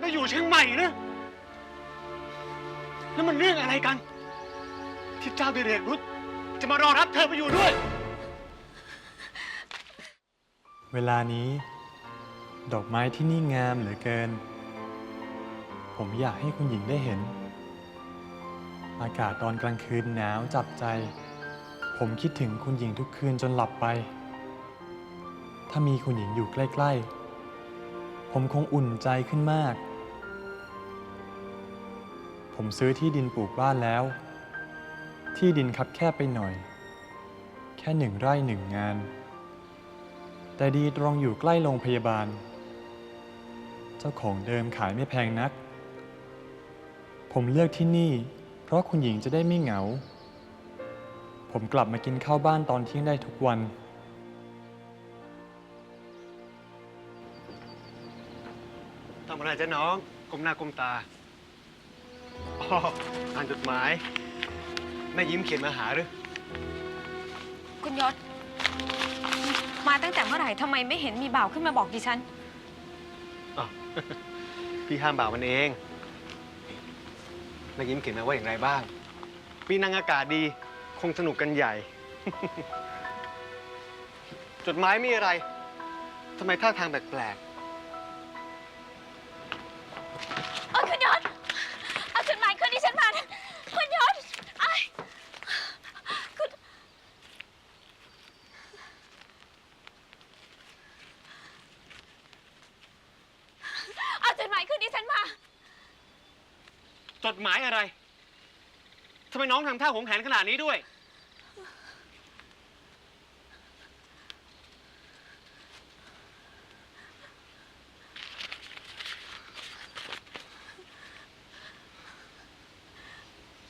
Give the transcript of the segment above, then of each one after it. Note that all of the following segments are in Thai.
ไปอยู่เชียงใหม่นะ แล้วมันเรื่องอะไรกัน ที่เจ้าดิเรกรุธจะมารอรับเธอไปอยู่ด้วย เวลานี้ ดอกไม้ที่นี่งามเหลือเกิน ผมอยากให้คุณหญิงได้เห็น อากาศตอนกลางคืนหนาวจับใจ ผมคิดถึงคุณหญิงทุกคืนจนหลับไป ถ้ามีคุณหญิงอยู่ใกล้ ๆ ผมคงอุ่นใจขึ้นมาก ผมซื้อที่ดินปลูกบ้านแล้ว ที่ดินคับแคบไปหน่อย แค่หนึ่งไร่หนึ่งงาน แต่ดีตรงอยู่ใกล้โรงพยาบาล เจ้าของเดิมขายไม่แพงนัก ผมเลือกที่นี่ เพราะคุณหญิงจะได้ไม่เหงา ผมกลับมากินข้าวบ้านตอนเที่ยงได้ทุกวัน ทำอะไรจ๊ะน้องก้มหน้าก้มตา อ๋ออ่านจดหมาย แม่ยิ้มเขียนมาหาหรือ คุณยศ มาตั้งแต่เมื่อไหร่ทำไมไม่เห็นมีบ่าวขึ้นมาบอกดิฉันอ๋อพี่ห้ามบ่าวมันเอง แม่ยิ้มเขียนมาว่าอย่างไรบ้าง ปีนังอากาศดี คงสนุกกันใหญ่ จดหมายมีอะไร ทำไมท่าทางแปลกเจดหมายอะไรทำไมน้องทำท่าหวงแหนขนาดนี้ด้วย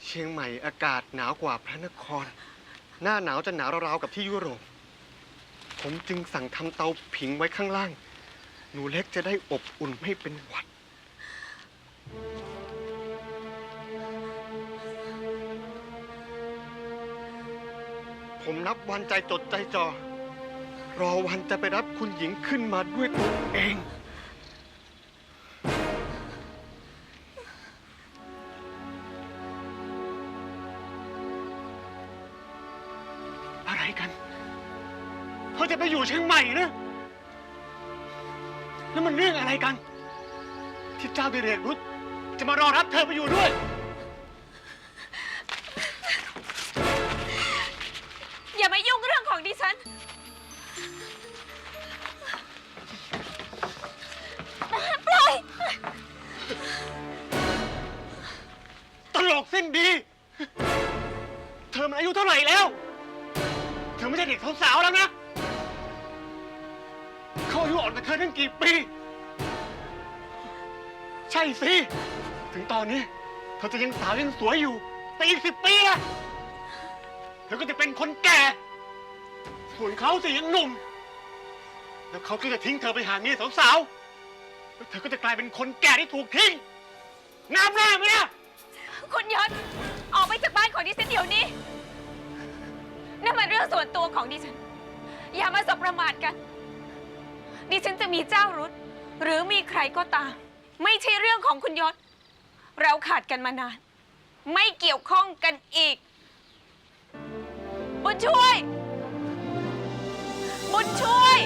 เชียงใหม่อากาศหนาวกว่าพระนคร หน้าหนาวจะหนาวราวๆกับที่ยุโรป ผมจึงสั่งทำเตาผิงไว้ข้างล่าง หนูเล็กจะได้อบอุ่นไม่เป็นหวัด ผมนับวันใจจดใจจ่อ รอวันจะไปรับคุณหญิงขึ้นมาด้วยตัวเอง อะไรกันเธอจะไปอยู่เชียงใหม่นะ แล้วมันเรื่องอะไรกัน ที่เจ้าดิเรกรุธจะมารอรับเธอไปอยู่ด้วย สิ้นดี เธอมันอายุเท่าไหร่แล้ว เธอไม่ใช่เด็กสาวๆแล้วนะ เขาอายุอ่อนกว่าเธอตั้งกี่ปี ใช่สิ ถึงตอนนี้เธอจะยังสาวยังสวยอยู่ แต่อีกสิบปีละเธอก็จะเป็นคนแก่ ส่วนเขาสิยังหนุ่ม แล้วเขาก็จะทิ้งเธอไปหาเมียสาวๆแล้วเธอก็จะกลายเป็นคนแก่ที่ถูกทิ้งน้ำหน้าไหมล่ะ คุณยศออกไปจากบ้านของดิฉันเดี๋ยวนี้นั่นมันเรื่องส่วนตัวของดิฉัน อย่ามาสบประมาทกัน ดิฉันจะมีเจ้ารุธหรือมีใครก็ตาม ไม่ใช่เรื่องของคุณยศ เราขาดกันมานาน ไม่เกี่ยวข้องกันอีก บุญช่วย บุญช่วย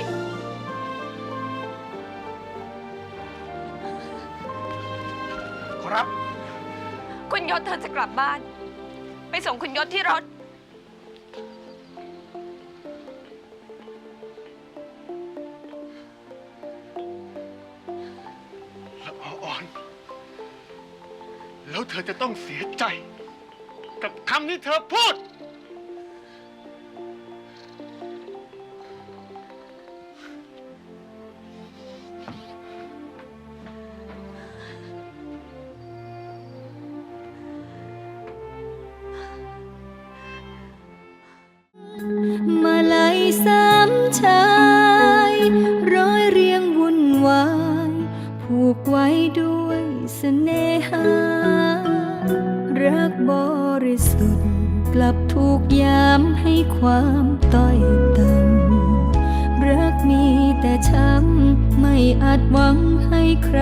ครับ คุณยศเธอจะกลับบ้าน ไปส่งคุณยศที่รถ ละอออ่อน แล้วเธอจะต้องเสียใจ กับคำที่เธอพูด ชายร้อยเรียงวุ่นวาย ผูกไว้ด้วยเสน่หา รักบริสุทธิ์กลับถูกยามให้ความต้อยต่ำรักมีแต่ช้ำไม่อาจหวังให้ใคร